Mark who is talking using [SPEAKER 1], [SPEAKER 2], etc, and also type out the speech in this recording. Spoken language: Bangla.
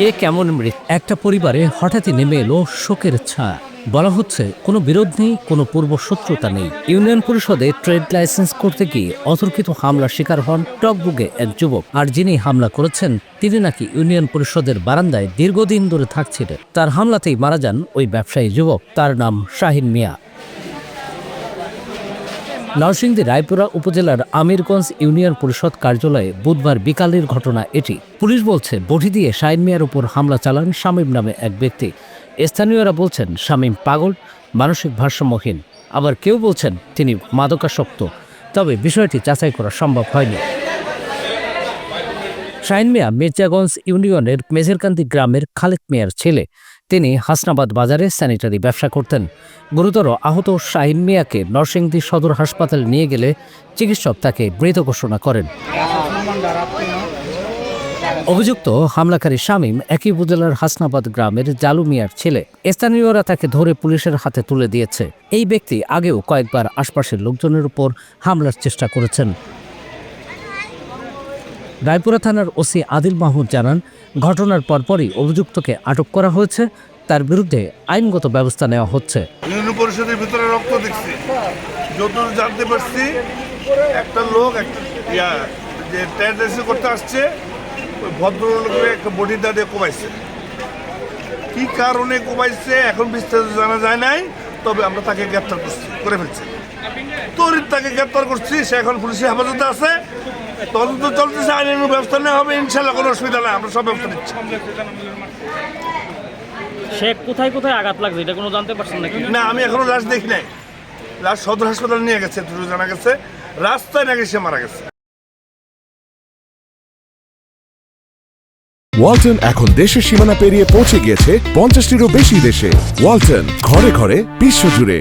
[SPEAKER 1] এ কেমন মৃত্যু? একটা পরিবারে হঠাৎই নেমে এলো শোকের ছায়া। বলা হচ্ছে, কোনো বিরোধ নেই, কোনো পূর্ব শত্রুতা নেই। ইউনিয়ন পরিষদে ট্রেড লাইসেন্স করতে গিয়ে অতর্কিত হামলার শিকার হন টকবুকে এক যুবক। আর যিনি হামলা করেছেন, তিনি নাকি ইউনিয়ন পরিষদের বারান্দায় দীর্ঘদিন ধরে থাকছিলেন। তার হামলাতেই মারা যান ওই ব্যবসায়ী যুবক। তার নাম শাহিন মিয়া। নরসিংদী রায়পুরা উপজেলার আমিরগঞ্জ ইউনিয়ন পরিষদ কার্যালয়ে বুধবার বিকালের ঘটনা এটি। পুলিশ বলছে, বটি দিয়ে শাইন মিয়ার উপর হামলা চালান শামীম নামে এক ব্যক্তি। স্থানীয়রা বলছেন, শামীম পাগল, মানসিক ভারসাম্যহীন। আবার কেউ বলছেন, তিনি মাদকাসক্ত। তবে বিষয়টি যাচাই করা সম্ভব হয়নি। শাহিন মিয়া মির্জাগঞ্জ ইউনিয়নের মেজরকান্দি গ্রামের খালেদ মিয়ার ছেলে। তিনি হাসনাবাদ বাজারে স্যানিটারি ব্যবসা করতেন। গুরুতর আহত শাহিন মিয়াকে নরসিংদী সদর হাসপাতালে নিয়ে গেলে চিকিৎসক তাকে মৃত ঘোষণা করেন। অভিযুক্ত হামলাকারী শামীম একই উপজেলার হাসনাবাদ গ্রামের জালু মিয়ার ছেলে। স্থানীয়রা তাকে ধরে পুলিশের হাতে তুলে দিয়েছে। এই ব্যক্তি আগেও কয়েকবার আশপাশের লোকজনের উপর হামলার চেষ্টা করেছেন। রায়পুরা থানার ওসি আদিল মাহমুদ জানান, ঘটনার পরপরই অভিযুক্তকে আটক করা হয়েছে। তার বিরুদ্ধে আইনগত ব্যবস্থা নেওয়া হচ্ছে।
[SPEAKER 2] ইউনিয়ন পরিষদের ভিতরে রক্ত দেখছি। যতদূর জানতে পারছি, একটা লোক, একটা যে ট্যান্ডেন্সি করতে আসছে, ওই ভদ্রলোকের একটা বডি দিয়ে কমাইছে কি কারণে কমাইছে এখন বিস্তারিত জানা যায় নাই, তবে আমরা তাকে গ্রেপ্তার করছি, করে ফেলছি। তরিত তাকে গ্রেপ্তার করছি, সে এখন পুলিশের হেফাজতে আছে। তদন্ত চলতেছে আইনের ব্যবস্থা নেওয়া হবে ইনশাল্লাহ কোনো অসুবিধা নাই আমরা সব ব্যবস্থা নিচ্ছি।
[SPEAKER 3] সে কোথায় কোথায় আঘাত লাগছে? এটা কোনো জানতে পারছেন নাকি?
[SPEAKER 2] না আমি এখনও লাশ দেখি নাই। লাশ সদর হাসপাতালে নিয়ে গেছে এটুকু জানা গেছে। রাস্তায় নাকি সে মারা গেছে।
[SPEAKER 4] ওয়ালটন এখন দেশের সীমানা পেরিয়ে পৌঁছে গিয়েছে পঞ্চাশটিরও বেশি দেশে। ওয়ালটন ঘরে ঘরে বিশ্বজুড়ে